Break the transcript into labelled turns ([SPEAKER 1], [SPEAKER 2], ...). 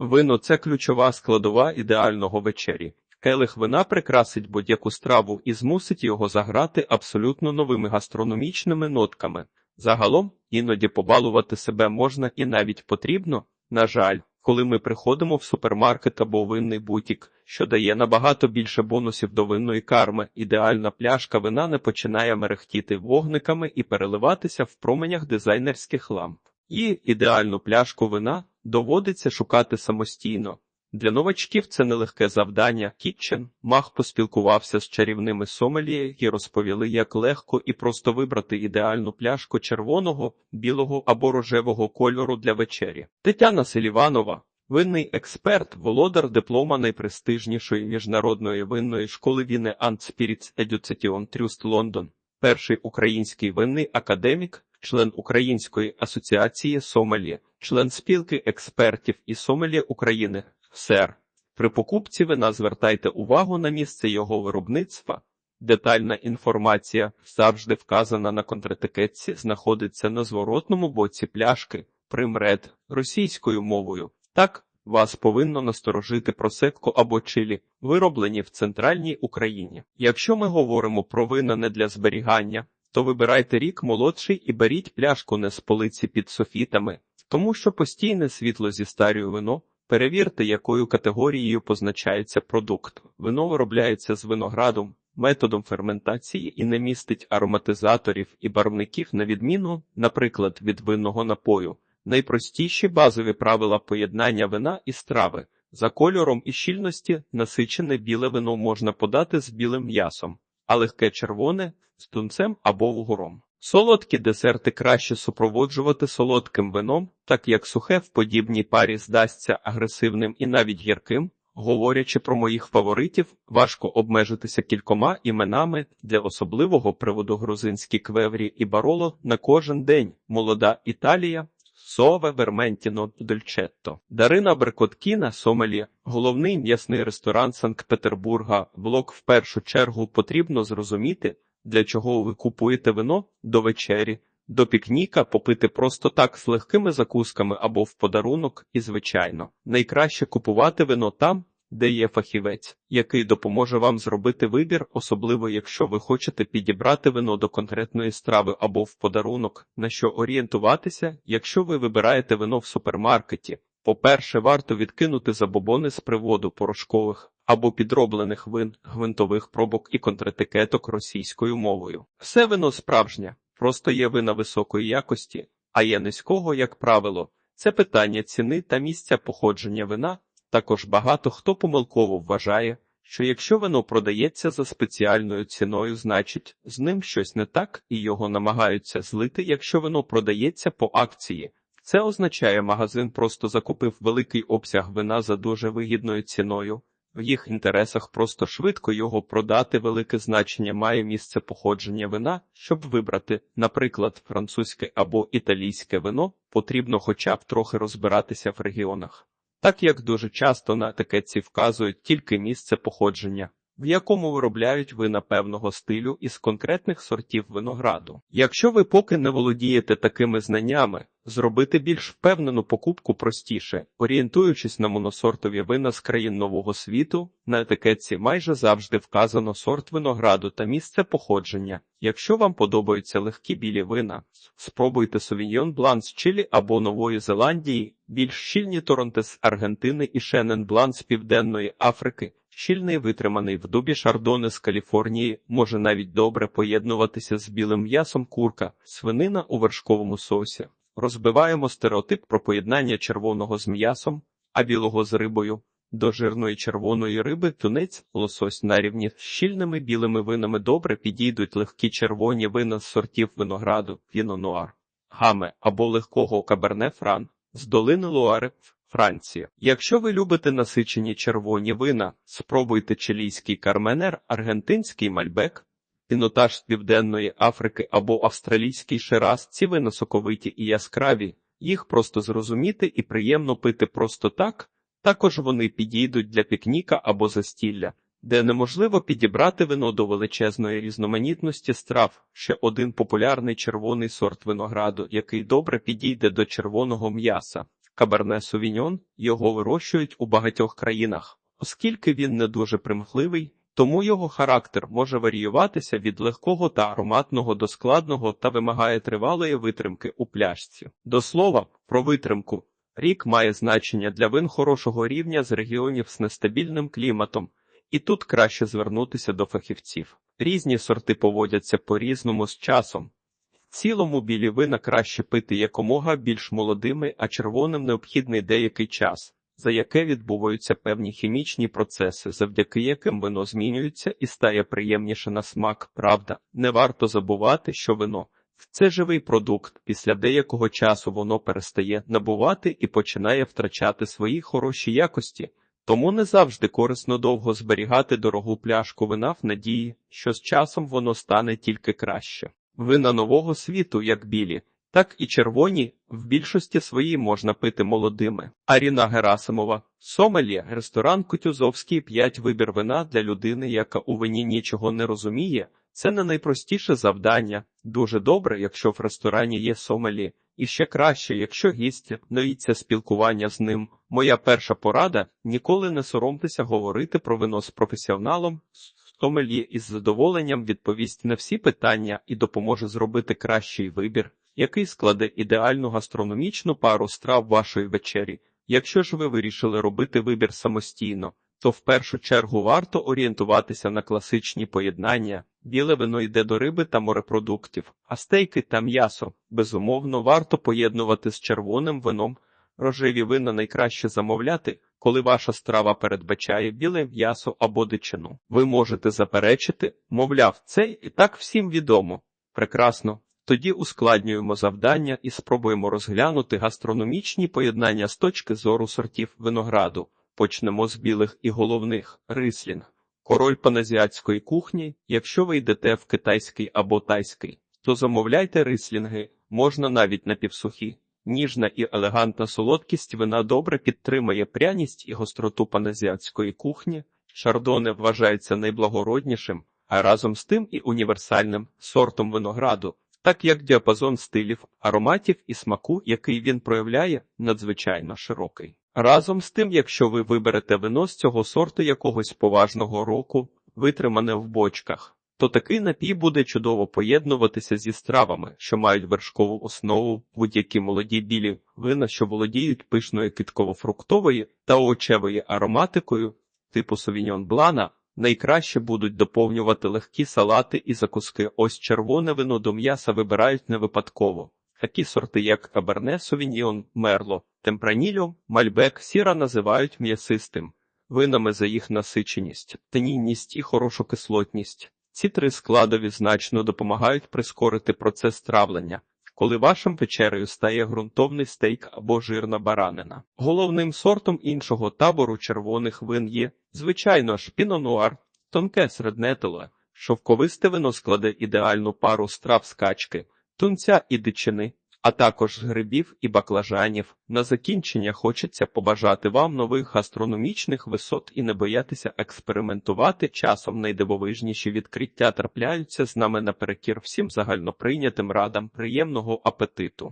[SPEAKER 1] Вино це ключова складова ідеального вечері. Келих вина прикрасить будь-яку страву і змусить його заграти абсолютно новими гастрономічними нотками. Загалом, іноді побалувати себе можна і навіть потрібно. На жаль, коли ми приходимо в супермаркет або винний бутік, що дає набагато більше бонусів до винної карми, ідеальна пляшка вина не починає мерехтіти вогниками і переливатися в променях дизайнерських ламп. І ідеальну пляшку вина доводиться шукати самостійно. Для новачків це нелегке завдання. Кітчен Мах поспілкувався з чарівними сомельє, які розповіли, як легко і просто вибрати ідеальну пляшку червоного, білого або рожевого кольору для вечері. Тетяна Селіванова, винний експерт, володар диплома найпрестижнішої міжнародної винної школи Віне Spirits Education Trust London, перший український винний академік, член Української асоціації Сомелі, член спілки експертів і Сомелі України. Сер, при покупці вина звертайте увагу на місце його виробництва. Детальна інформація завжди вказана на контратикетці, знаходиться на зворотному боці пляшки, примред російською мовою. Так, вас повинно насторожити просекко або чилі, вироблені в центральній Україні. Якщо ми говоримо про вина не для зберігання, то вибирайте рік молодший і беріть пляшку не з полиці під софітами, тому що постійне світло зі старою вино. Перевірте, якою категорією позначається продукт. Вино виробляється з виноградом, методом ферментації і не містить ароматизаторів і барвників на відміну, наприклад, від винного напою. Найпростіші базові правила поєднання вина і страви. За кольором і щільності насичене біле вино можна подати з білим м'ясом, а легке червоне з тунцем або вугором. Солодкі десерти краще супроводжувати солодким вином, так як сухе в подібній парі здасться агресивним і навіть гірким. Говорячи про моїх фаворитів, важко обмежитися кількома іменами для особливого приводу грузинські квеврі і бароло на кожен день. Молода Італія, Сове Верментіно Дольчетто, Дарина Беркоткіна, Сомелі, головний м'ясний ресторан Санкт-Петербурга. Блок в першу чергу потрібно зрозуміти, для чого ви купуєте вино до вечері, до пікніка попити просто так з легкими закусками або в подарунок, і, звичайно, найкраще купувати вино там, де є фахівець, який допоможе вам зробити вибір, особливо якщо ви хочете підібрати вино до конкретної страви або в подарунок, на що орієнтуватися, якщо ви вибираєте вино в супермаркеті. По-перше, варто відкинути забобони з приводу порошкових або підроблених вин, гвинтових пробок і контратикеток російською мовою. Все вино справжнє, просто є вина високої якості, а є низького, як правило. Це питання ціни та місця походження вина. Також багато хто помилково вважає, що якщо вино продається за спеціальною ціною, значить з ним щось не так і його намагаються злити, якщо вино продається по акції. Це означає, магазин просто закупив великий обсяг вина за дуже вигідною ціною. В їх інтересах просто швидко його продати велике значення має місце походження вина, щоб вибрати, наприклад, французьке або італійське вино, потрібно хоча б трохи розбиратися в регіонах. Так як дуже часто на етикетці вказують тільки місце походження, в якому виробляють вина певного стилю із конкретних сортів винограду. Якщо ви поки не володієте такими знаннями, зробити більш впевнену покупку простіше, орієнтуючись на моносортові вина з країн нового світу, на етикетці майже завжди вказано сорт винограду та місце походження. Якщо вам подобаються легкі білі вина, спробуйте Совіньйон Блан з Чилі або Нової Зеландії, більш щільні торонти з Аргентини і Шенен Блан з Південної Африки. Щільний витриманий в дубі шардони з Каліфорнії може навіть добре поєднуватися з білим м'ясом курка, свинина у вершковому соусі. Розбиваємо стереотип про поєднання червоного з м'ясом, а білого з рибою. До жирної червоної риби тунець, лосось на рівні з щільними білими винами добре підійдуть легкі червоні вина з сортів винограду, піно-нуар, гаме або легкого каберне фран з долини Луари. Франція. Якщо ви любите насичені червоні вина, спробуйте чилійський карменер, аргентинський мальбек, пінотаж з Південної Африки або австралійський шираз. Ці вина соковиті і яскраві, їх просто зрозуміти і приємно пити просто так. Також вони підійдуть для пікніка або застілля, де неможливо підібрати вино до величезної різноманітності страв. Ще один популярний червоний сорт винограду, який добре підійде до червоного м'яса. Каберне Совіньон його вирощують у багатьох країнах, оскільки він не дуже примхливий, тому його характер може варіюватися від легкого та ароматного до складного та вимагає тривалої витримки у пляшці. До слова, про витримку. Рік має значення для вин хорошого рівня з регіонів з нестабільним кліматом, і тут краще звернутися до фахівців. Різні сорти поводяться по-різному з часом. В цілому білі вина краще пити якомога більш молодими, а червоним необхідний деякий час, за яке відбуваються певні хімічні процеси, завдяки яким вино змінюється і стає приємніше на смак. Правда, не варто забувати, що вино це живий продукт. Після деякого часу воно перестає набувати і починає втрачати свої хороші якості. Тому не завжди корисно довго зберігати дорогу пляшку вина в надії, що з часом воно стане тільки краще. Вина нового світу, як білі, так і червоні, в більшості своїй можна пити молодими. Аріна Герасимова, Сомельє, ресторан Кутюзовський 5 вибір вина для людини, яка у вині нічого не розуміє. Це не найпростіше завдання. Дуже добре, якщо в ресторані є сомелі, і ще краще, якщо гість ноїться спілкування з ним. Моя перша порада ніколи не соромтеся говорити про вино з професіоналом. Сомельє із задоволенням відповість на всі питання і допоможе зробити кращий вибір, який складе ідеальну гастрономічну пару страв вашої вечері. Якщо ж ви вирішили робити вибір самостійно, то в першу чергу варто орієнтуватися на класичні поєднання. Біле вино йде до риби та морепродуктів, а стейки та м'ясо, безумовно, варто поєднувати з червоним вином. Рожеві вина найкраще замовляти, коли ваша страва передбачає біле м'ясо або дичину. Ви можете заперечити, мовляв, це і так всім відомо. Прекрасно. Тоді ускладнюємо завдання і спробуємо розглянути гастрономічні поєднання з точки зору сортів винограду. Почнемо з білих і головних рислінг. Король паназіатської кухні, якщо ви йдете в китайський або тайський, то замовляйте рислінги, можна навіть напівсухі. Ніжна і елегантна солодкість вина добре підтримує пряність і гостроту паназіатської кухні. Шардоне вважається найблагороднішим, а разом з тим і універсальним сортом винограду, так як діапазон стилів, ароматів і смаку, який він проявляє, надзвичайно широкий. Разом з тим, якщо ви виберете вино з цього сорту якогось поважного року, витримане в бочках, то такий напій буде чудово поєднуватися зі стравами, що мають вершкову основу, будь-які молоді білі вина, що володіють пишною квітково-фруктовою та овочевою ароматикою, типу совіньон блана, найкраще будуть доповнювати легкі салати і закуски. Ось червоне вино до м'яса вибирають не випадково. Такі сорти, як Каберне, Совіньйон, Мерло, Темпранільо, Мальбек, Сіра називають м'ясистим, винами за їх насиченість, тенінність і хорошу кислотність. Ці три складові значно допомагають прискорити процес травлення, коли вашим вечерею стає ґрунтовний стейк або жирна баранина. Головним сортом іншого табору червоних вин є, звичайно ж, пінонуар, тонке середнетеле, шовковисте вино складе ідеальну пару страв з качки, тунця і дичини, а також грибів і баклажанів. На закінчення хочеться побажати вам нових гастрономічних висот і не боятися експериментувати. Часом найдивовижніші відкриття трапляються з нами наперекір всім загальноприйнятим радам приємного апетиту.